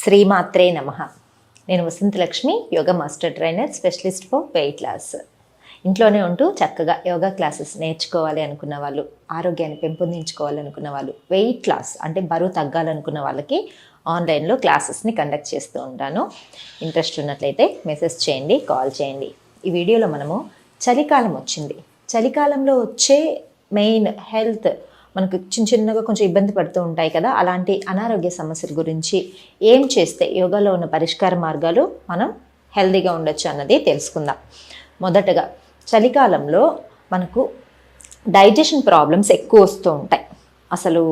శ్రీమాత్రే నమ. నేను Vasanthalakshmi yoga master trainer specialist for weight loss. ఇంట్లోనే ఉంటూ చక్కగా యోగా క్లాసెస్ నేర్చుకోవాలి అనుకున్న వాళ్ళు ఆరోగ్యాన్ని పెంపొందించుకోవాలనుకున్న వాళ్ళు వెయిట్ లాస్ అంటే బరువు తగ్గాలనుకున్న వాళ్ళకి ఆన్లైన్లో క్లాసెస్ని కండక్ట్ చేస్తూ ఉంటాను. ఇంట్రెస్ట్ ఉన్నట్లయితే మెసేజ్ చేయండి కాల్ చేయండి. ఈ వీడియోలో మనము చలికాలం వచ్చింది. చలికాలంలో వచ్చే మెయిన్ హెల్త్ మనకు చిన్న చిన్నగా కొంచెం ఇబ్బంది పడుతూ ఉంటాయి కదా అలాంటి అనారోగ్య సమస్యల గురించి ఏం చేస్తే యోగాలో ఉన్న పరిష్కార మార్గాలు మనం హెల్దీగా ఉండొచ్చు అన్నది తెలుసుకుందాం. మొదటగా చలికాలంలో మనకు డైజెషన్ ప్రాబ్లమ్స్ ఎక్కువ వస్తూ ఉంటాయి. అసలు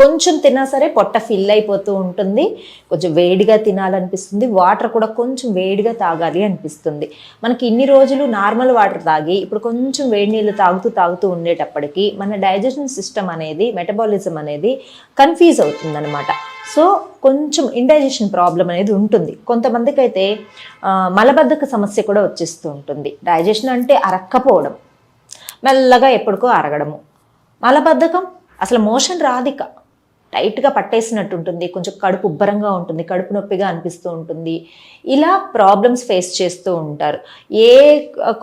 కొంచెం తిన్నా సరే పొట్ట ఫిల్ అయిపోతూ ఉంటుంది. కొంచెం వేడిగా తినాలనిపిస్తుంది. వాటర్ కూడా కొంచెం వేడిగా తాగాలి అనిపిస్తుంది. మనకి ఇన్ని రోజులు నార్మల్ వాటర్ తాగి ఇప్పుడు కొంచెం వేడి నీళ్ళు తాగుతూ తాగుతూ ఉండేటప్పటికి మన డైజెషన్ సిస్టమ్ అనేది మెటబాలిజం అనేది కన్ఫ్యూజ్ అవుతుందన్నమాట. సో కొంచెం ఇండైజెషన్ ప్రాబ్లం అనేది ఉంటుంది. కొంతమందికి అయితే మలబద్ధక సమస్య కూడా వచ్చేస్తూ ఉంటుంది. డైజెషన్ అంటే అరక్కపోవడం. మెల్లగా ఎప్పటికో అరగడము. మలబద్ధకం అసలు మోషన్ రాదిక. టైట్గా పట్టేసినట్టు ఉంటుంది కొంచెం కడుపు ఉబ్బరంగా ఉంటుంది కడుపు నొప్పిగా అనిపిస్తూ ఉంటుంది. ఇలా ప్రాబ్లమ్స్ ఫేస్ చేస్తూ ఉంటారు. ఏ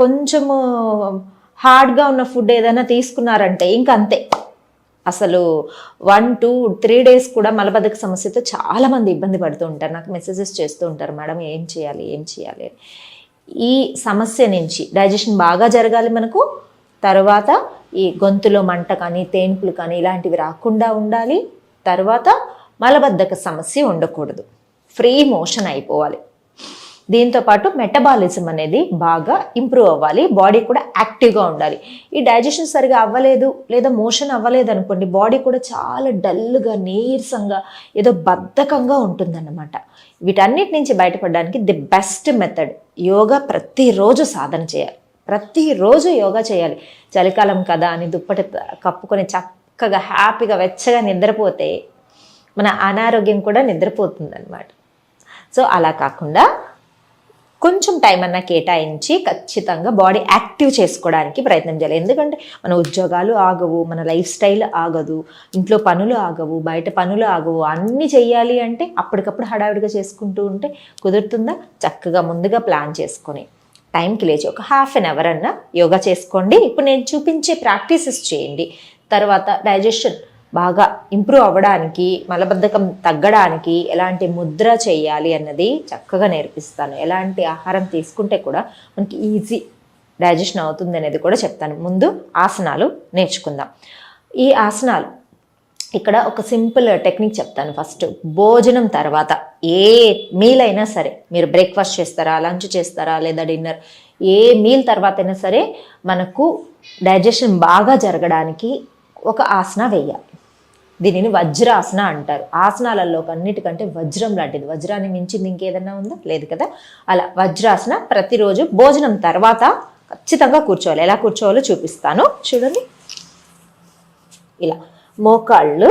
కొంచెము హార్డ్గా ఉన్న ఫుడ్ ఏదైనా తీసుకున్నారంటే ఇంక అంతే అసలు వన్ టూ త్రీ డేస్ కూడా మలబద్ధక సమస్యతో చాలామంది ఇబ్బంది పడుతూ ఉంటారు. నాకు మెసేజెస్ చేస్తూ ఉంటారు మేడం ఏం చేయాలి ఏం చేయాలి? ఈ సమస్య నుంచి డైజెషన్ బాగా జరగాలి మనకు. తర్వాత ఈ గొంతులో మంట కానీ తేన్పులు కానీ ఇలాంటివి రాకుండా ఉండాలి. తర్వాత మలబద్ధక సమస్య ఉండకూడదు. ఫ్రీ మోషన్ అయిపోవాలి. దీంతో పాటు మెటబాలిజం అనేది బాగా ఇంప్రూవ్ అవ్వాలి. బాడీ కూడా యాక్టివ్గా ఉండాలి. ఈ డైజెషన్ సరిగా అవ్వలేదు లేదా మోషన్ అవ్వలేదు అనుకోండి బాడీ కూడా చాలా డల్గా నీరసంగా ఏదో బద్ధకంగా ఉంటుందన్నమాట. వీటన్నిటి నుంచి బయటపడడానికి ది బెస్ట్ మెథడ్ యోగా ప్రతిరోజు సాధన చేయాలి. ప్రతిరోజు యోగా చేయాలి. చలికాలం కదా అని దుప్పటి కప్పుకొని చక్కగా హ్యాపీగా వెచ్చగా నిద్రపోతే మన అనారోగ్యం కూడా నిద్రపోతుంది సో అలా కాకుండా కొంచెం టైం అన్నా కేటాయించి ఖచ్చితంగా బాడీ యాక్టివ్ చేసుకోవడానికి ప్రయత్నం చేయాలి. ఎందుకంటే మన ఉద్యోగాలు ఆగవు మన లైఫ్ స్టైల్ ఆగదు ఇంట్లో పనులు ఆగవు బయట పనులు ఆగవు. అన్నీ చేయాలి అంటే అప్పటికప్పుడు హడావిడిగా చేసుకుంటూ ఉంటే కుదురుతుందా? చక్కగా ముందుగా ప్లాన్ చేసుకొని టైంకి లేచి ఒక హాఫ్ అన్ అవర్ అన్న యోగా చేసుకోండి. ఇప్పుడు నేను చూపించే ప్రాక్టీసెస్ చేయండి. తర్వాత డైజెషన్ బాగా ఇంప్రూవ్ అవ్వడానికి మలబద్ధకం తగ్గడానికి ఎలాంటి ముద్ర చేయాలి అన్నది చక్కగా నేర్పిస్తాను. ఎలాంటి ఆహారం తీసుకుంటే కూడా మనకి ఈజీ డైజెషన్ అవుతుంది అనేది కూడా చెప్తాను. ముందు ఆసనాలు నేర్చుకుందాం. ఈ ఆసనాలు ఇక్కడ ఒక సింపుల్ టెక్నిక్ చెప్తాను ఫస్ట్. భోజనం తర్వాత ఏ మీల్ అయినా సరే మీరు బ్రేక్ఫాస్ట్ చేస్తారా లంచ్ చేస్తారా లేదా డిన్నర్ ఏ మీల్ తర్వాత అయినా సరే మనకు డైజెషన్ బాగా జరగడానికి ఒక ఆసన వేయాలి. దీనిని వజ్రాసన అంటారు. ఆసనాలలో అన్నిటికంటే వజ్రం లాంటిది. వజ్రాన్ని మించింది ఇంకేదన్నా ఉందా? లేదు కదా? అలా వజ్రాసన ప్రతిరోజు భోజనం తర్వాత ఖచ్చితంగా కూర్చోవాలి. ఎలా కూర్చోవాలో చూపిస్తాను. చూడండి. ఇలా. మోకాళ్ళు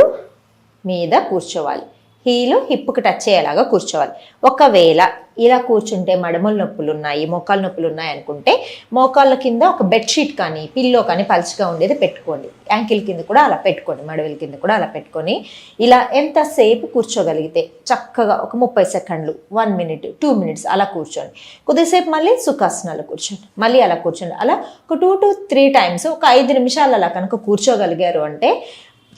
మీద కూర్చోవాలి. హీలు హిప్పుకి టచ్ అయ్యేలాగా కూర్చోవాలి. ఒకవేళ ఇలా కూర్చుంటే మడమల నొప్పులు ఉన్నాయి మోకాళ్ళ నొప్పులు ఉన్నాయి అనుకుంటే మోకాళ్ళ కింద ఒక బెడ్షీట్ కానీ పిల్లో కానీ పలుచగా ఉండేది పెట్టుకోండి. యాంకిల్ కింద కూడా అలా పెట్టుకోండి మడవల కింద కూడా అలా పెట్టుకొని ఇలా ఎంతసేపు కూర్చోగలిగితే చక్కగా ఒక ముప్పై సెకండ్లు వన్ మినిట్ టూ మినిట్స్ అలా కూర్చోండి. కొద్దిసేపు మళ్ళీ సుఖాసనాలు కూర్చోండి. మళ్ళీ అలా కూర్చోండి. అలా ఒక టూ టు త్రీ టైమ్స్ ఒక ఐదు నిమిషాలు అలా కనుక కూర్చోగలిగారు అంటే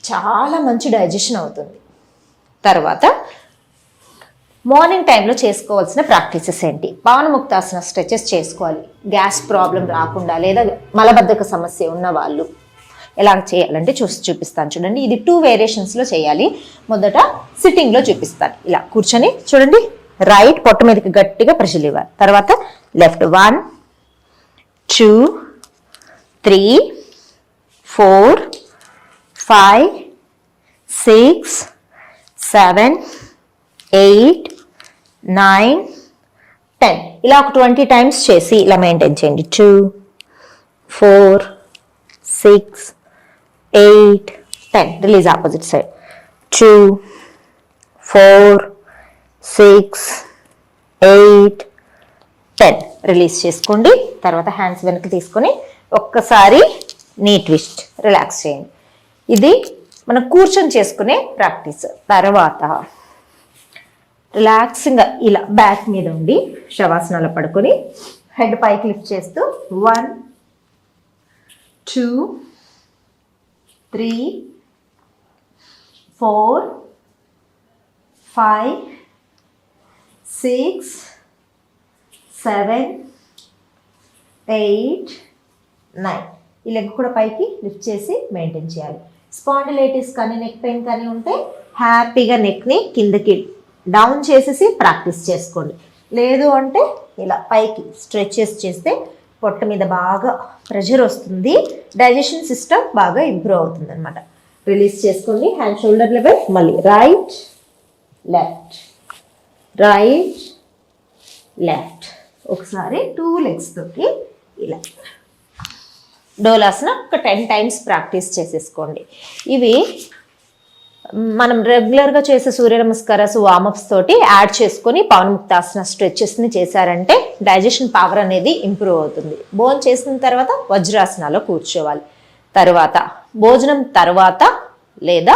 చాలా మంచి డైజెషన్ అవుతుంది. తర్వాత మార్నింగ్ టైంలో చేసుకోవాల్సిన ప్రాక్టీసెస్ ఏంటి? పవనముక్తాసన స్ట్రెచెస్ చేసుకోవాలి. గ్యాస్ ప్రాబ్లం రాకుండా లేదా మలబద్ధక సమస్య ఉన్న వాళ్ళు ఎలా చేయాలంటే చూసి చూపిస్తాను చూడండి. ఇది టూ వేరియేషన్స్లో చేయాలి. మొదట సిట్టింగ్లో చూపిస్తాను. ఇలా కూర్చొని చూడండి. రైట్ పొట్ట మీదకి గట్టిగా ప్రెషర్ ఇవ్వాలి తర్వాత left one two three four five six seven eight nine ten. ఇలా ఒక ట్వంటీ టైమ్స్ చేసి ఇలా మెయింటైన్ చేయండి. Two four six eight ten. Release opposite side. Two four six eight ten. Release చేసుకోండి. తర్వాత హ్యాండ్స్ వెనక్కి తీసుకొని ఒక్కసారి నీ ట్విస్ట్. రిలాక్స్ చేయండి. ఇది మనం కూర్చొని చేసుకునే ప్రాక్టీస్. తర్వాత రిలాక్సింగ్గా ఇలా బ్యాక్ మీద ఉండి శవాసనాలు పడుకొని హెడ్ పైకి లిఫ్ట్ చేస్తూ one two three four five six seven eight nine. ఈ లెగ్ కూడా పైకి లిఫ్ట్ చేసి మెయింటైన్ చేయాలి. స్పాండిలైటిస్ కానీ నెక్ పెయిన్ కానీ ఉంటే హ్యాపీగా నెక్ని కిందకి డౌన్ చేసేసి ప్రాక్టీస్ చేసుకోండి. లేదు అంటే ఇలా పైకి స్ట్రెచెస్ చేస్తే పొట్ట మీద బాగా ప్రెషర్ వస్తుంది డైజెషన్ సిస్టమ్ బాగా ఇంప్రూవ్ అవుతుంది అనమాట రిలీజ్ చేసుకోండి. హ్యాండ్ షోల్డర్ లెవెల్ మళ్ళీ రైట్ లెఫ్ట్ రైట్ లెఫ్ట్. ఒకసారి టూ లెగ్స్ తోటి ఇలా. డోలాసన ఒక టెన్ టైమ్స్ ప్రాక్టీస్ చేసేసుకోండి. ఇవి మనం రెగ్యులర్గా చేసే సూర్య నమస్కారాస్ వామప్స్ తోటి యాడ్ చేసుకొని పవనముక్తాసన స్ట్రెచెస్ని చేశారంటే డైజెషన్ పవర్ అనేది ఇంప్రూవ్ అవుతుంది. భోజనం చేసిన తర్వాత వజ్రాసనాలో కూర్చోవాలి. తర్వాత భోజనం తర్వాత లేదా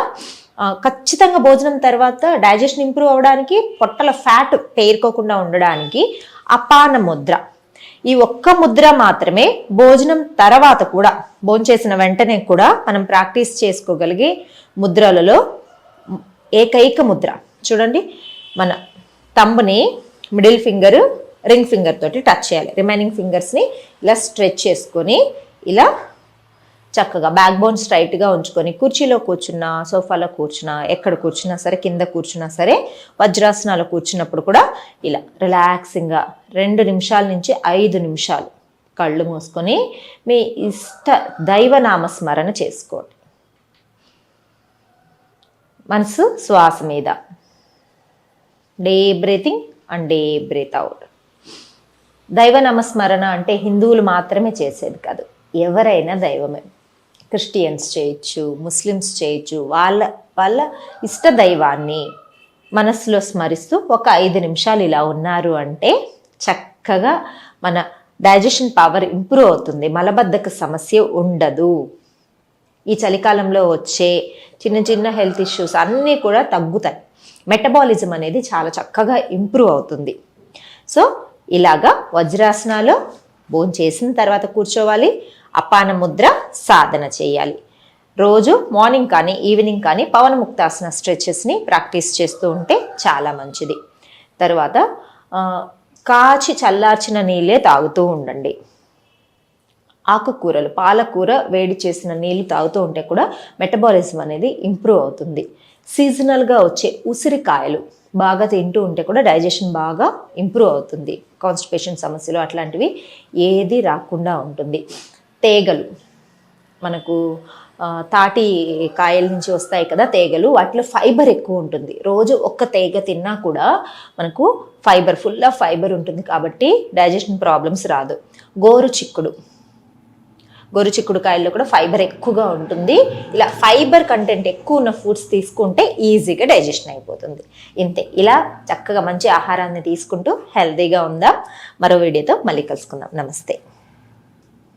ఖచ్చితంగా భోజనం తర్వాత డైజెషన్ ఇంప్రూవ్ అవ్వడానికి పొట్టల ఫ్యాట్ పేరుకోకుండా ఉండడానికి అపాన ముద్ర ఈ ఒక్క ముద్ర మాత్రమే భోజనం తర్వాత కూడా భోంచేసిన వెంటనే కూడా మనం ప్రాక్టీస్ చేసుకోగలిగే ముద్రలలో ఏకైక ముద్ర. చూడండి మన తంబుని మిడిల్ ఫింగర్ రింగ్ ఫింగర్ తోటి టచ్ చేయాలి. రిమైనింగ్ ఫింగర్స్ని ఇలా స్ట్రెచ్ చేసుకొని ఇలా చక్కగా బ్యాక్ బోన్ స్ట్రైట్గా ఉంచుకొని కుర్చీలో కూర్చున్నా సోఫాలో కూర్చున్నా ఎక్కడ కూర్చున్నా సరే కింద కూర్చున్నా సరే వజ్రాసనాలు కూర్చున్నప్పుడు కూడా ఇలా రిలాక్సింగ్గా రెండు నిమిషాల నుంచి ఐదు నిమిషాలు కళ్ళు మూసుకొని మీ ఇష్ట దైవనామస్మరణ చేసుకోండి. మనసు శ్వాస మీద. Deep breathing and deep breathe out. దైవ నమస్మరణ అంటే హిందువులు మాత్రమే చేసేది కాదు. ఎవరైనా దైవమే. క్రిస్టియన్స్ చేయొచ్చు ముస్లిమ్స్ చేయొచ్చు వాళ్ళ వాళ్ళ ఇష్ట దైవాన్ని మనస్సులో స్మరిస్తూ ఒక ఐదు నిమిషాలు ఇలా ఉన్నారు అంటే చక్కగా మన డైజెషన్ పవర్ ఇంప్రూవ్ అవుతుంది. మలబద్ధక సమస్య ఉండదు. ఈ చలికాలంలో వచ్చే చిన్న చిన్న హెల్త్ ఇష్యూస్ అన్నీ కూడా తగ్గుతాయి. మెటబాలిజం అనేది చాలా చక్కగా ఇంప్రూవ్ అవుతుంది. సో ఇలాగా వజ్రాసనాలు భోజనం చేసిన తర్వాత కూర్చోవాలి. అపాన ముద్ర సాధన చేయాలి. రోజు మార్నింగ్ కానీ ఈవినింగ్ కానీ పవనముక్తాసన స్ట్రెచెస్ని ప్రాక్టీస్ చేస్తూ ఉంటే చాలా మంచిది. తర్వాత కాచి చల్లార్చిన నీళ్ళే తాగుతూ ఉండండి. ఆకుకూరలు పాలకూర వేడి చేసిన నీళ్ళు తాగుతూ ఉంటే కూడా మెటబాలిజం అనేది ఇంప్రూవ్ అవుతుంది. సీజనల్గా వచ్చే ఉసిరికాయలు బాగా తింటూ ఉంటే కూడా డైజెషన్ బాగా ఇంప్రూవ్ అవుతుంది. కాన్స్టిపేషన్ సమస్యలు అట్లాంటివి ఏది రాకుండా ఉంటుంది. తేగలు. మనకు తాటి కాయల నుంచి వస్తాయి కదా తేగలు వాటిలో ఫైబర్ ఎక్కువ ఉంటుంది. రోజు ఒక్క తేగ తిన్నా కూడా మనకు ఫైబర్ ఫుల్ ఆఫ్ ఫైబర్ ఉంటుంది కాబట్టి డైజెషన్ ప్రాబ్లమ్స్ రాదు. గోరు చిక్కుడు. గోరు చిక్కుడు కాయల్లో కూడా ఫైబర్ ఎక్కువగా ఉంటుంది. ఇలా ఫైబర్ కంటెంట్ ఎక్కువ ఉన్న ఫుడ్స్ తీసుకుంటే ఈజీగా డైజెషన్ అయిపోతుంది. ఇంతే. ఇలా చక్కగా మంచి ఆహారాన్ని తీసుకుంటూ హెల్తీగా ఉందాం? మరో వీడియోతో మళ్ళీ కలుసుకుందాం. నమస్తే.